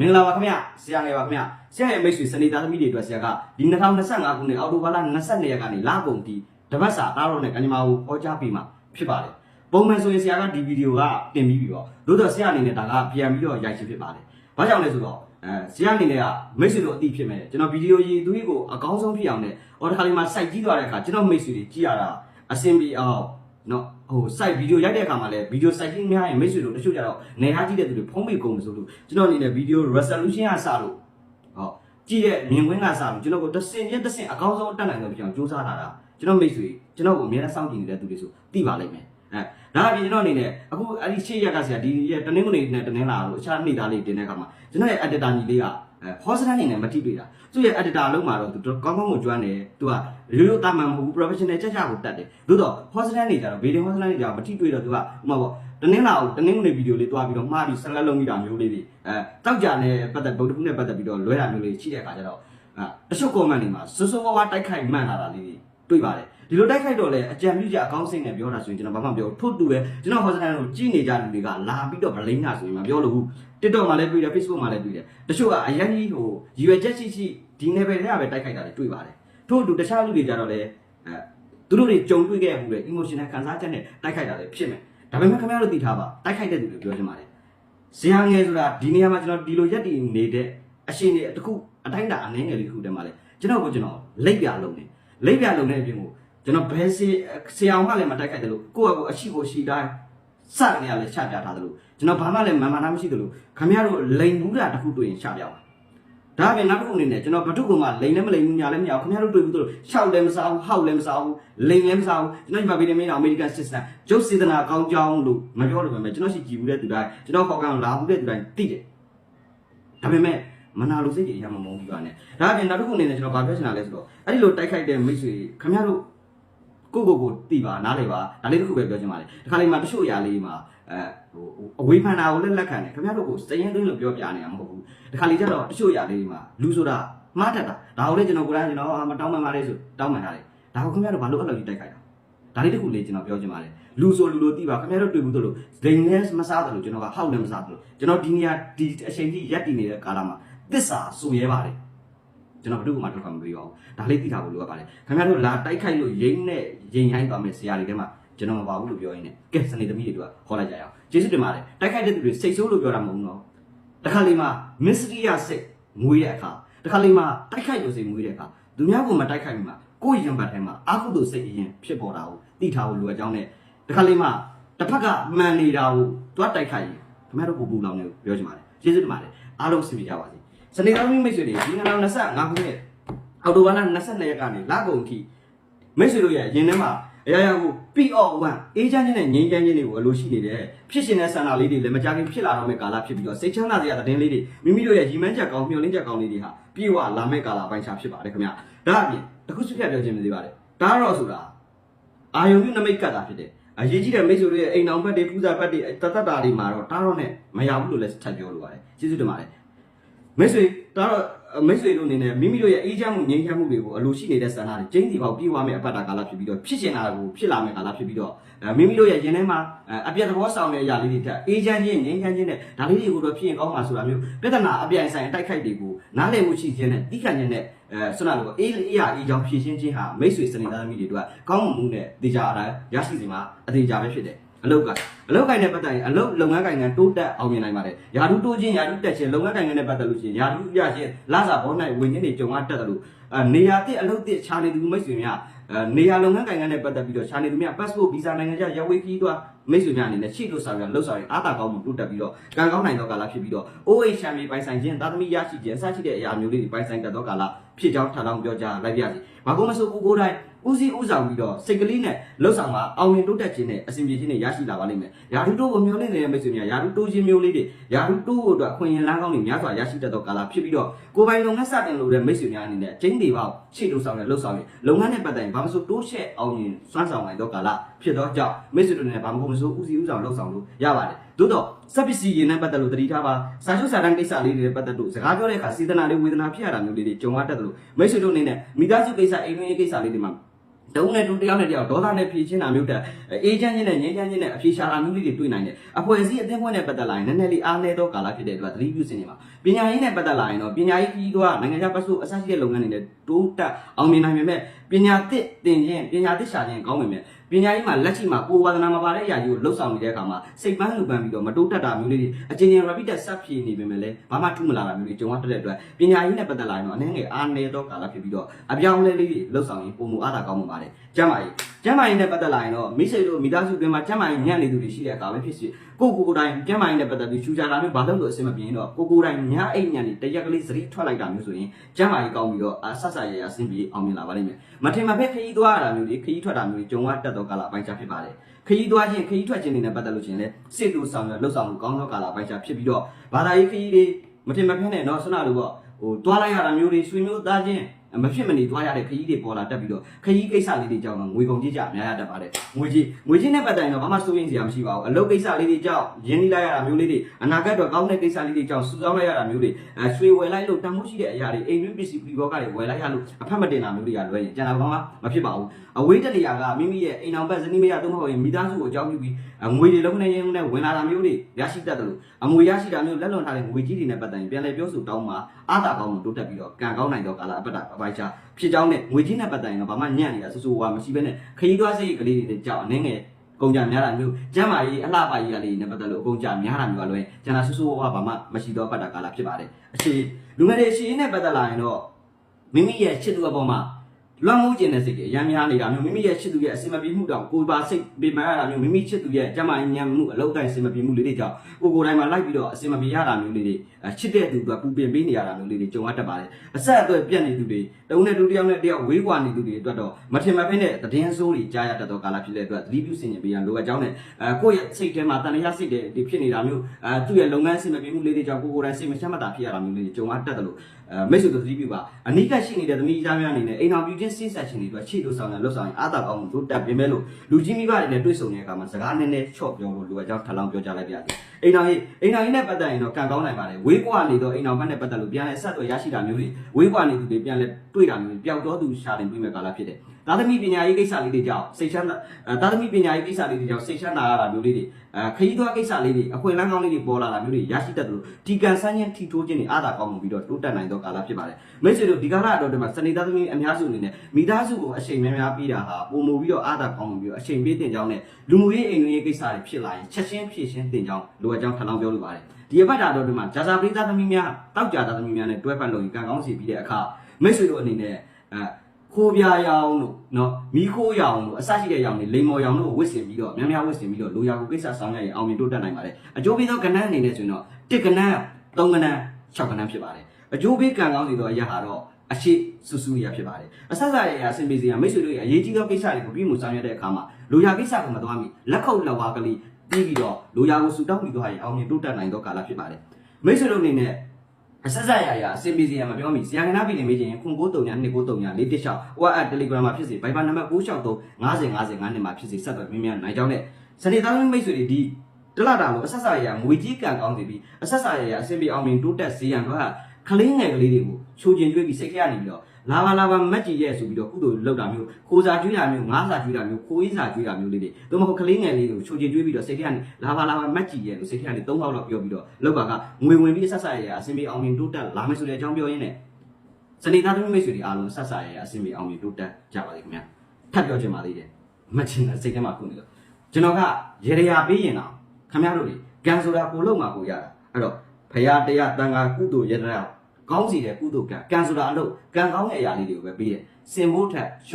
မင်္ဂလာပါခင်ဗျဆရာငယ်ပါခင်ဗျဆရာရဲ့မိတ်ဆွေစနေသားသမီးတွေအတွက်ဆရာကဒီ2025ခုနှစ်အောက်တိုဘာလ22ရက်ကနေလကုန်ထိတပတ်စာတားတော့နဲ့ကညီမကိုဟောကြားပေးမှာဖြစ်ပါတယ်ပုံမှန်ဆိုရင်ဆရာကဒီဗီဒီယိုကတင်ပြီးပြီပေါ့သို့တော့ဆရာအနေနဲ့ဒါကပြန်ပြီးတော့ရိုက်ရှင်းဖြစ်ပါတယ်ဘာကြောင့်လဲဆိုတော့အဲဆရာအနေနဲ့ကမိတ်ဆွေတို့အတိဖြစ်မယ်ကျွန်တော်ဗီဒီယိုရည်သူ့ကိုအကောင်းဆုံးဖြစ်အောင်နဲ့အော်တစ်ခါလေးမှစိုက်ကြည့်သွားတဲ့အခါကျွန်တော်မိတ်ဆွေတွေကြည့်ရတာအဆင်ပြေအောင် နော်ဟို site ဗီဒီယိုရိုက်တဲ့အခါမှာလည်းဗီဒီယို site ကြီးများရင်မိတ်ဆွေတို့တချို့ကြတော့နေထားကြည့်တဲ့သူတွေဖုံးပေကုန်မဆိုလို့ကျွန်တော်အနေနဲ့ဗီဒီယို resolution ကစလို့ဟောကြည့်တဲ့မြင်ကွင်းကစလို့ကျွန်တော်ကိုတစ်စင်ချင်းတစ်စင်အကောင်းဆုံးတက်နိုင်လို့ဖြစ်အောင်စူးစမ်းလာတာကျွန်တော်မိတ်ဆွေကျွန်တော်ကိုအများနဲ့စောင့်ကြည့်နေတဲ့သူတွေဆိုသိပါလိမ့်မယ်အဲဒါအပြင်ကျွန်တော်အနေနဲ့အခုအဲ့ဒီရှေ့ရက်ကဆရာဒီရက်တနင်္ဂနွေနဲ့တနင်္လာလို့အခြားနေ့သားလေးတင်တဲ့အခါမှာကျွန်တော်ရဲ့ editor ညီလေးက အဲ host အနေနဲ့မထိတွေ့တာသူ့ရဲ့ editor အလုံးမှာတော့သူကောင်းကောင်းကိုကျွမ်းတယ်သူကရိုးရိုးတာမန်မဟုတ်ဘူး professional ချက်ချကိုတက်တယ်သို့တော့ host နေကြတော့ video host နေကြတော့မထိတွေ့တော့သူကဥပမာပေါ့တနင်္လာကိုတနင်္ဂနွေဗီဒီယိုလေးတွားပြီးတော့မှားပြီးဆက်လက်လုပ်မိတာမျိုးလေးတွေအဲတောက်ကြနဲ့ပတ်သက်ဗုဒ္ဓခုနဲ့ပတ်သက်ပြီးတော့လွဲတာမျိုးလေးရှိတဲ့အခါကျတော့အဲတချို့ comment တွေမှာစိုးစိုးဝါးဝါတိုက်ခိုက်မှန်လာတာလေးတွေတွေ့ပါတယ် ဒီလိုတိုက်ခိုက်တော့လေအကြံပြုချက်အကောင်းစိတ်နဲ့ပြောတာဆိုရင်ကျွန်တော်ဘာမှမပြောထို့တူပဲကျွန်တော် host ကိုကြည့်နေကြလူတွေကလာပြီးတော့ဗလိမ့်တာဆိုရင်မပြောလို့ဘူး TikTok မှာလည်းတွေ့တယ် Facebook မှာလည်းတွေ့တယ်တချို့ကအရင်ကြီးဟိုရည်ရွယ်ချက်ရှိရှိဒီနယ်ပယ်တွေကပဲတိုက်ခိုက်တာတွေတွေ့ပါတယ်ထို့အတူတခြားလူတွေကြတော့လေအဲသူတို့တွေကြုံတွေ့ခဲ့မှုတဲ့ emotional ခံစားချက်နဲ့တိုက်ခိုက်တာတွေဖြစ်မယ်ဒါပေမဲ့ခင်ဗျားတို့သိထားပါတိုက်ခိုက်တဲ့သူတွေပြောချင်ပါတယ်ဇေယျငယ်ဆိုတာဒီနေရာမှာကျွန်တော်ဒီလိုရက်တည်နေတဲ့အရှင်တွေတခုအတိုင်းတာအနှဲငယ်လေးတစ်ခုတည်းမှာလေကျွန်တော်ကိုကျွန်တော်လိပ်ပြလုံးနေလိပ်ပြလုံးနေအပြင်ကို ကျွန်တော်ဘယ်စီဆရာအောင်မှလည်းမတိုက်ခိုက်တယ်လို့ကိုယ့်အကိုအရှိကိုရှိတိုင်းစနေရလဲချပြထားတယ်လို့ကျွန်တော်ဘာမှလည်းမမှန်တာမရှိတယ်လို့ခင်ဗျားတို့လိန်ဘူးတာတစ်ခုတွေ့ရင်ချပြပါဒါပြင်နောက်တစ်ခုအနေနဲ့ကျွန်တော်ဘဒုကမှလိန်လည်းမလိန်ဘူးညာလည်းမရဘူးခင်ဗျားတို့တွေ့ဘူးတို့ရှောက်လည်းမစားဘူးဟောက်လည်းမစားဘူးလိန်လည်းမစားဘူးကျွန်တော်ဒီမှာဗီဒီယိုမင်းအောင်အမေရိကန်စစ်စတန်ဂျုတ်စေတနာကောင်းကြောင်းလို့မပြောလို့ပဲကျွန်တော်ရှိကြည့်ဘူးတဲ့သူတိုင်းကျွန်တော်ခေါက်ကန်လာဘူးတဲ့သူတိုင်းသိတယ်ဒါပေမဲ့မနာလို့စိတ်ကြီးအရမမုန်းဘူးပါနဲ့ဒါပြင်နောက်တစ်ခုအနေနဲ့ကျွန်တော်ဗာပြောချင်တာလဲဆိုတော့အဲ့ဒီလိုတိုက်ခိုက်တဲ့မိတ်ဆွေခင်ဗျားတို့ ကိုကိုကိုတီးပါနားလေပါဒါလေးတစ်ခုပဲပြောချင်ပါတယ်ဒီခါလေးမှာတချို့အရာလေးမှာအဲဟိုအဝေးဖန်တာကိုလည်းလက်ခံတယ်ခင်ဗျားတို့ကိုစရင်သွင်းလို့ပြောပြနေတာမဟုတ်ဘူးဒီခါလေးကျတော့တချို့အရာလေးမှာလူဆိုတာမှားတတ်တာဒါကိုလည်းကျွန်တော်ကိုယ်တိုင်ကျွန်တော်မတောင်းမှန်ပါလေဆိုတောင်းမှန်တာလေဒါကိုခင်ဗျားတို့ဘာလို့အဲ့လိုကြီးတိုက်ခိုက်တာဒါလေးတစ်ခုလေးကျွန်တော်ပြောချင်ပါတယ်လူဆိုလူလိုတီးပါခင်ဗျားတို့တွေ့ဘူးတို့လို့ဒိန်လည်းမစားတယ်လို့ကျွန်တော်ကဟောက်လည်းမစားတယ်လို့ကျွန်တော်ဒီနေရာဒီအချိန်ကြီးရက်တည်နေတဲ့ကာလမှာသစ္စာဆိုရဲပါတယ် ကျွန်တော်ဘယ်သူမှထောက်ခံမပေးပါဘူးဒါလေးသိထားဖို့လိုအပ်ပါတယ်ခင်ဗျားတို့လာတိုက်ခိုက်လို့ရိမ့်နဲ့ရင်ရိုင်းသွားမယ်ဆရာတွေထဲမှာကျွန်တော်မပါဘူးလို့ပြောရင်းနဲ့ကဲစနေသမီးတွေတို့ကခေါ်လိုက်ကြရအောင်ကျေးဇူးတင်ပါတယ်တိုက်ခိုက်တဲ့သူတွေစိတ်ဆိုးလို့ပြောတာမဟုတ်ဘူးနော်တခါလေးမှာမစ္စရီယာစိတ်ငွေတဲ့အခါတခါလေးမှာတိုက်ခိုက်လို့စိတ်ငွေတဲ့အခါသူများကမတိုက်ခိုက်မှာကိုယ့်ရင်ဘတ်ထဲမှာအာဟုတုစိတ်အရင်ဖြစ်ပေါ်တာကိုသိထားဖို့လိုအပ်ကြောင်းနဲ့တခါလေးမှာတစ်ဖက်ကမှန်နေတာကိုတွားတိုက်ခိုက်ရင်ခင်ဗျားတို့ပူပူလောင်နေပြောချင်ပါတယ်ကျေးဇူးတင်ပါတယ်အားလုံးဆင်ပြေကြပါစေ စနေသားမိတ်ဆွေတွေဒီနေ့25ခုနှစ်အော်တိုဘာလ22ရက်ကနေလကုန်ထိမိတ်ဆွေတို့ရဲ့ရင်ထဲမှာအရာရာကို PO1 အေးချမ်းခြင်းနဲ့ငြိမ်းချမ်းခြင်းတွေကိုအလိုရှိနေတယ်ဖြစ်ရှင်တဲ့ဆန္ဒလေးတွေလည်းမကြခင်ဖြစ်လာတော့မယ့်ကာလဖြစ်ပြီးတော့စိတ်ချမ်းသာစရာသတင်းလေးတွေမိမိတို့ရဲ့ရီမန်းချက်ကောင်းမျှော်လင့်ချက်ကောင်းလေးတွေဟာပြေဝလာမယ့်ကာလပိုင်းခြားဖြစ်ပါတယ်ခင်ဗျာဒါအပြင်တခုစုပြပြောခြင်းမသေးပါနဲ့ဒါတော့ဆိုတာအာယုံပြုနမိတ်ကတ်တာဖြစ်တယ်အရေးကြီးတဲ့မိတ်ဆွေတို့ရဲ့အိမ်အောင်ဘက်တွေပူဇာဘက်တွေတတ်တတ်တာတွေမှာတော့တားတော့နဲ့မရဘူးလို့လည်းထပ်ပြောလိုပါတယ်ကျေးဇူးတင်ပါတယ် မိတ်ဆွေဒါတော့မိတ်ဆွေတို့အနေနဲ့မိမိတို့ရဲ့အေးချမ်းမှုငြိမ်းချမ်းမှုတွေကိုအလိုရှိနေတဲ့ဆန္ဒတွေကျင်းစီပေါက်ပြေဝမယ့်အပတ်တာကာလဖြစ်ပြီးတော့ဖြစ်ရှင်တာကိုဖြစ်လာမယ့်ကာလဖြစ်ပြီးတော့အဲမိမိတို့ရဲ့ရင်ထဲမှာအပြတ်သဘောဆောင်တဲ့အရာလေးတွေတက်အေးချမ်းခြင်းငြိမ်းချမ်းခြင်းနဲ့ဒါလေးတွေကိုတော့ဖြစ်ရင်ကောင်းမှာဆိုတာမျိုးပြဿနာအပြိုင်ဆိုင်တိုက်ခိုက်တွေကိုနားလည်မှုရှိခြင်းနဲ့တိခတ်ခြင်းနဲ့အဲဆွမ်းနာလို့အေးအေးရာအေးချောင်းဖြည့်ရှင်းခြင်းဟာမိတ်ဆွေစနေသားသမီးတွေတို့ကကောင်းမှုနဲ့တေချာအတိုင်းရရှိစီမှာအသေးချာပဲဖြစ်တယ် အလုတ်ကအလုတ်ကိုင်နဲ့ပတ်သက်ရင်အလုတ်လုပ်ငန်းကိုင်ကတိုးတက်အောင်မြင်နိုင်ပါတယ်။ယာတုတိုးခြင်းယာတုတက်ခြင်းလုပ်ငန်းကိုင်နဲ့ပတ်သက်လို့ရှိရင်ယာတုရခြင်းလစာဘောနိုင်ဝင်ခြင်းတွေကြုံရတတ်တယ်လို့အဲနေရာတစ်အလုတ်တစ်ခြားနေသူမိတ်ဆွေများအဲနေရာလုပ်ငန်းကိုင်နဲ့ပတ်သက်ပြီးတော့ခြားနေသူများ passport visa နိုင်ငံခြားရဝေးခီးသွားမိတ်ဆွေများအနေနဲ့ရှိလို့ဆောင်ရလှုပ်ဆောင်ရင်အားသာကောင်းမှုတိုးတက်ပြီးတော့ကံကောင်းနိုင်သောကာလဖြစ်ပြီးတော့ OH ချန်ပီပိုင်ဆိုင်ခြင်းသာသမီရရှိခြင်းအစရှိတဲ့အရာမျိုးလေးတွေပိုင်ဆိုင်တတ်သောကာလဖြစ်ကြောင်းထပ်လောင်းပြောကြားလိုက်ပါရစေ။ဘာကုန်မဆိုကိုကိုယ်တိုင် ဦးစီးဦးဆောင်ပြီးတော့စိတ်ကလေးနဲ့လှုပ်ဆောင်မှာအောင်မြင်တိုးတက်ခြင်းနဲ့အစဉ်ပြေခြင်းနဲ့ရရှိလာပါလိမ့်မယ်။ယာရုတိုးကိုမျှော်လင့်နေတဲ့မိတ်ဆွေများယာရုတိုးခြင်းမျိုးလေးတွေယာရုတိုးကိုအတွက်ခွင့်ရင်လန်းကောင်းတွေများစွာရရှိတတ်သောကာလဖြစ်ပြီးတော့ကိုယ်ပိုင်လုပ်ငန်းစတင်လို့တဲ့မိတ်ဆွေများအနေနဲ့ကျင်းသေးပေါက်ရှေ့တိုးဆောင်တဲ့လှုပ်ဆောင်ရင်လုပ်ငန်းနဲ့ပတ်သက်ရင်ဘာမှမဆိုတိုးရှက်အောင်မြင်စွမ်းဆောင်နိုင်သောကာလဖြစ်သောကြောင့်မိတ်ဆွေတို့နဲ့ဘာမှမဆိုဦးစီးဦးဆောင်လှုပ်ဆောင်လို့ရပါတယ်။သို့တော့စက်ပစ္စည်းရင်နဲ့ပတ်သက်လို့တတိထားပါစာချုပ်စာတမ်းကိစ္စလေးတွေနဲ့ပတ်သက်လို့စကားပြောတဲ့အခါစေတနာလေးဝေဒနာဖြစ်ရတာမျိုးလေးတွေကြုံရတတ်တယ်လို့မိတ်ဆွေတို့အနေနဲ့မိသားစုကိစ္စအိမ်တွင်းရေးကိစ္စလေးတွေမှာ တုံးနဲ့တူတယောက်နဲ့တယောက်ဒေါသနဲ့ဖြည့်ချင်းတာမျိုးတက်အေးချမ်းချင်းနဲ့ငြိမ်းချမ်းချင်းနဲ့အဖြေရှာတာမျိုးလေးတွေတွေ့နိုင်တယ်အဖွဲ့အစည်းအသင်းဖွဲ့နဲ့ပတ်သက်လာရင်နည်းနည်းလေးအားနည်းသောကာလဖြစ်တဲ့အတွက်သတိပြုစင်နေမှာဘ ပညာရေးနဲ့ပတ်သက်လာရင်တော့ပညာရေးကြီးကနိုင်ငံခြားပတ်စုအစရှိတဲ့လုပ်ငန်းတွေနဲ့တိုးတက်အောင်မြင်နိုင်ပေမဲ့ပညာသစ်သင်ခြင်းပညာသစ်ရှာခြင်းကောင်းပေမဲ့ပညာရေးမှာလက်ရှိမှာကိုယ်ဝါသနာမပါတဲ့အရာကြီးကိုလှုပ်ဆောင်နေတဲ့အခါမှာစိတ်ပန်းလူပန်းပြီးတော့မတိုးတက်တာမျိုးလေးတွေအချင်းချင်း repeat ဆက်ဖြည့်နေပေမဲ့လည်းဘာမှထူးမလာတာမျိုးတွေကြုံရတဲ့အတွက်ပညာရေးနဲ့ပတ်သက်လာရင်တော့အနည်းငယ်အားနည်းသောကာလဖြစ်ပြီးတော့အပြောင်းအလဲလေးတွေလှုပ်ဆောင်ရင်ပုံမူအားသာကောင်းမှာပါတယ်ကျမ်းမာရေး ကျမ်းမာရေးနဲ့ပတ်သက်လာရင်တော့မိတ်ဆွေတို့မိသားစုတွင်မှာကျမ်းမာရေးညံ့နေသူတွေရှိတဲ့အခါပဲဖြစ်စီကိုကိုကိုယ်တိုင်ကျမ်းမာရေးနဲ့ပတ်သက်ပြီးချူချာတာမျိုးဘာလို့လို့အဆင်မပြေရင်တော့ကိုကိုယ်တိုင်ညအိတ်ညံ့နေတရက်ကလေးစရိထွက်လိုက်တာမျိုးဆိုရင်ကျမ်းမာရေးကောင်းပြီးတော့အဆက်ဆက်ရရအဆင်ပြေအောင်မြင်လာပါလိမ့်မယ်မထင်မှပဲခရီးသွားရတာမျိုးတွေခရီးထွက်တာမျိုးတွေကြုံရတတ်သောကာလအပိုင်းခြားဖြစ်ပါတယ်ခရီးသွားခြင်းခရီးထွက်ခြင်းတွေနဲ့ပတ်သက်လို့ရှိရင်လည်းစိတ်တူဆောင်ရလှုပ်ဆောင်မှုကောင်းသောကာလအပိုင်းခြားဖြစ်ပြီးတော့ဘာသာရေးခရီးတွေမထင်မှဖက်နဲ့တော့ဆွနာလို့ပေါ့ဟိုတွားလိုက်ရတာမျိုးတွေဆွေမျိုးသားချင်း မဖြစ်မနေတွားရတဲ့ခရီးတွေပေါ်လာတက်ပြီးတော့ခရီးကိစ္စလေးတွေကြောင့်ငွေကုန်ကြေးကြအများရတတ်ပါတယ်ငွေကြီးငွေကြီးနဲ့ပတ်သက်ရင်တော့ဘာမှစိုးရိမ်စရာမရှိပါဘူးအလုပ်ကိစ္စလေးတွေကြောင့်ရင်းနှီးလိုက်ရတာမျိုးလေးတွေအနာဂတ်တော့ကောင်းတဲ့ကိစ္စလေးတွေကြောင့်စူဆောင်းလိုက်ရတာမျိုးတွေအဲဆွေဝယ်လိုက်လို့တန်ဖိုးရှိတဲ့အရာတွေအိမ်တွင်းပစ္စည်းပြီးဘောကတွေဝယ်လိုက်ရလို့အဖက်မတင်တာမျိုးတွေကလွယ်ရင်ကျန်တာဘာမှမဖြစ်ပါဘူးအဝေးတနေရာကမိမိရဲ့အိမ်အောင်ဘက်ဇနီးမရသို့မဟုတ်ရင်မိသားစုကိုအကြောင်းပြုပြီးငွေတွေလုံးနေရင်နဲ့ဝင်လာတာမျိုးတွေရရှိတတ်တယ်လို့အငွေရရှိတာမျိုးလက်လွန်ထားတဲ့ငွေကြီးတွေနဲ့ပတ်သက်ရင်ပြန်လည်ပြောဆိုတောင်းမှာအားသာကောင်းမှုတိုးတက်ပြီးတော့ကံကောင်းနိုင်တော့ကာလအပတ္တအပိုင်းခြားဖြစ်ကြောင်းနဲ့ငွေကြီးနဲ့ပတ်သက်ရင်တော့ဘာမှညံ့နေတာဆူဆူဝါမရှိဘဲနဲ့ခရီးသွားစိတ်ကလေးတွေကြောက်အနေငယ်ကုန်ကြများတာမျိုးကျမ်းမာရေးအလှပကြီးကလေးနဲ့ပတ်သက်လို့အကုန်ကြများတာမျိုးကလွယ်ကျန်တာဆူဆူဝါဘာမှမရှိတော့ပတ်တာကာလဖြစ်ပါတယ်အခြေလူငယ်တွေအခြေနဲ့ပတ်သက်လာရင်တော့မိမိရဲ့ချစ်သူအပေါ်မှာ လွမ်းမိုးခြင်းတဲ့စိတ်ကြီးအများများနေတာမျိုးမိမိရဲ့ချစ်သူရဲ့အစင်မပြေမှုတောင်ကိုယ်ပါစိတ်ပေမှန်ရတာမျိုးမိမိချစ်သူရဲ့ကျမ်းမာရေးညံမှုအလောက်တိုင်းအစင်မပြေမှုလေးတွေကြောင့်ကိုကိုယ်တိုင်မှာလိုက်ပြီးတော့အစင်မပြေရတာမျိုးလေးတွေချစ်တဲ့သူကပူပင်ပေးနေရတာမျိုးလေးတွေကြုံရတတ်ပါတယ်အဆက်အသွယ်ပြတ်နေသူတွေတုံးနဲ့တူတယောက်နဲ့တယောက်ဝေးကွာနေသူတွေအတွက်တော့မထင်မှတ်ဖ ೇನೆ သတင်းဆိုးတွေကြားရတတ်သောကာလဖြစ်တဲ့အတွက်သတိပြုစင်ကြင်ပေးရန်လိုအပ်ကြောင်းနဲ့အဲကိုယ့်ရဲ့စိတ်ထဲမှာတန်လျာစိတ်တွေဖြစ်နေတာမျိုးအဲသူ့ရဲ့လုပ်ငန်းအစင်မပြေမှုလေးတွေကြောင့်ကိုကိုယ်တိုင်စိတ်မချမ်းမသာဖြစ်ရတာမျိုးလေးတွေကြုံရတတ်တယ်လို့အဲ မိတ်ဆွေတို့သတိပြုပါအနိကရှိနေတဲ့သမီးသားများအနေနဲ့အိမ်တော်ပြုခြင်းစိတ်ဆက်ခြင်းတွေအတွက်ချစ်လို့ဆောင်ရလို့ဆောင်ရင်အာသာကောင်းမှုတို့တက်ပြင်မဲ့လို့လူကြီးမိဘတွေနဲ့တွေ့ဆုံတဲ့အခါမှာစကားနည်းနည်းချော့ပြောလို့လိုအပ်ကြောင်းထပ်လောင်းပြောကြလိုက်ပါရစေအိမ်တော်ကြီးအိမ်တော်ကြီးနဲ့ပတ်သက်ရင်တော့ကံကောင်းနိုင်ပါတယ်ဝေးကွာနေတော့အိမ်တော်ဘက်နဲ့ပတ်သက်လို့ပြန်လဲဆက်သွယ်ရရှိတာမျိုးတွေဝေးကွာနေသူတွေပြန်လဲတွေ့တာမျိုးတွေပျောက်တော့သူရှာတင်ပြီးမဲ့ကာလဖြစ်တယ်သာသမီပညာရေးကိစ္စလေးတွေကြောင့်စိတ်ချမ်းသာသာသမီပညာရေးကိစ္စလေးတွေကြောင့်စိတ်ချမ်းသာရတာမျိုးလေးတွေအဲခရီးသွားကိစ္စလေးတွေအခွင့်အလမ်းကောင်းလေးတွေပေါ်လာတာမျိုးတွေရရှိတတ်တယ်လို့ဒီကန်ဆန်းချင်းထီထိုးခြင်းတွေအားသာကောင်းမှုပြီးတော့တိုးတက်နိုင်သောကာလဖြစ်ပါတယ်မိတ်ဆွေတို့ဒီကာလအတော်တည်းမှာစနေသားသမီးအများစုအနေနဲ့မိသားစုကိုအချိန်များများပြီးတာဟာပုံမူပြီးတော့အားသာကောင်းမှုပြီးတော့အချိန်ပေးတင်ကြောင်းနဲ့လူမှုရေးအိမ်တွင်းရေးကိစ္စတွေဖြစ်လာရင်ချက်ချင်းဖြည့်ရှင်းတင်ကြောင်းလိုအပ်ကြောင်းထပ်လောင်းပြောလိုပါတယ်ဒီအပတ်တာတော်တည်းမှာဂျာဇာပရိသတ်သမီးများတောက်ကြသားသမီးများနဲ့တွဲပတ်လို့ကံကောင်းစီပြီးတဲ့အခါမိတ်ဆွေတို့အနေနဲ့အဲခိုးပြားရောင်တို့နော်မိခိုးရောင်တို့အစရှိတဲ့ရောင်တွေလိမ္မော်ရောင်တို့ဝစ်စင်ပြီးတော့များများဝစ်စင်ပြီးတော့လိုရာကိုကိစ္စဆောင်ရရင်အောင်မြင်တိုးတက်နိုင်ပါတယ်အကျိုးပေးသောကဏ္ဍအနေနဲ့ဆိုရင်တော့တစ်ကဏ္ဍသုံးကဏ္ဍ၆ကဏ္ဍဖြစ်ပါတယ်အကျိုးပေးကံကောင်းစီသောအရာဟာတော့အရှိစုစုရဖြစ်ပါတယ်အဆက်ဆက်ရရအစဉ်ပြေစီရမိတ်ဆွေတို့ရဲ့အရေးကြီးသောကိစ္စတွေကိုပြီးမှုဆောင်ရွက်တဲ့အခါမှာလိုရာကိစ္စကိုမသွားမီလက်ခုပ်လက်ဝါးကလေး ပြီးပြီးတော့လိုရာကိုဆူတောင်းပြီးတော့ရင်အောင်မြင်တိုးတက်နိုင်သောကာလဖြစ်ပါတယ်မိတ်ဆွေတို့အနေနဲ့အဆက်ဆက်ရရအစဉ်ပြေစီရမပြောမီဆရာကနာပြည်နေမေးခြင်းခွန်939 239 416 WhatsApp Telegram မှာဖြစ်စေ Viber နံပါတ်963 50 50 9မှာဖြစ်စေဆက်သွယ်မြင်းမြန်းနိုင်ကြောင်းနဲ့စနေသားမိတ်ဆွေတွေဒီတလာတာလို့အဆက်ဆက်ရရငွေကြီးကံကောင်းစီပြီးအဆက်ဆက်ရရအစဉ်ပြေအောင်မြင်တိုးတက်စေရန်တော့ ကလေးငယ်ကလေးတွေကိုချိုးကျင်ကျွေးပြီးစိတ်ထဲကနေပြီးတော့လာပါလာပါမက်ကြီးရဲ့ဆိုပြီးတော့ကုသိုလ်လောက်တာမျိုးခိုးစာကျွေးတာမျိုးငါးစာကျွေးတာမျိုးခိုးရေးစာကျွေးတာမျိုးလေးတွေတို့မဟုတ်ကလေးငယ်လေးတွေကိုချိုးကျင်ကျွေးပြီးတော့စိတ်ထဲကနေလာပါလာပါမက်ကြီးရဲ့လို့စိတ်ထဲကနေ၃ခေါက်လောက်ပြောပြီးတော့လောက်ပါကငွေဝင်ပြီးဆက်ဆက်ရရအစဉ်ပြေအောင်မြင်တိုးတက်လာမယ်ဆိုတဲ့အကြောင်းပြောရင်းနဲ့စနေသားသမီးမိတ်ဆွေတွေအားလုံးဆက်ဆက်ရရအစဉ်ပြေအောင်မြင်တိုးတက်ကြပါလိမ့်ခင်ဗျာထပ်ပြောချင်ပါသေးတယ်မက်ချင်တဲ့စိတ်ထဲမှာခုနေလို့ကျွန်တော်ကရေရရာပေးရင်တော့ခင်ဗျားတို့တွေကံဆိုတာကိုလုံးမှာကိုရတာအဲ့တော့ဖရာတရားတန်ခါကုသိုလ်ရတနာ ကောင်းစီတဲ့ကုသိုလ်ကံကံဆိုတာအလို့ကံကောင်းတဲ့အရာလေးတွေကိုပဲပေးတယ်စင်ဖို့ထက်ရှင်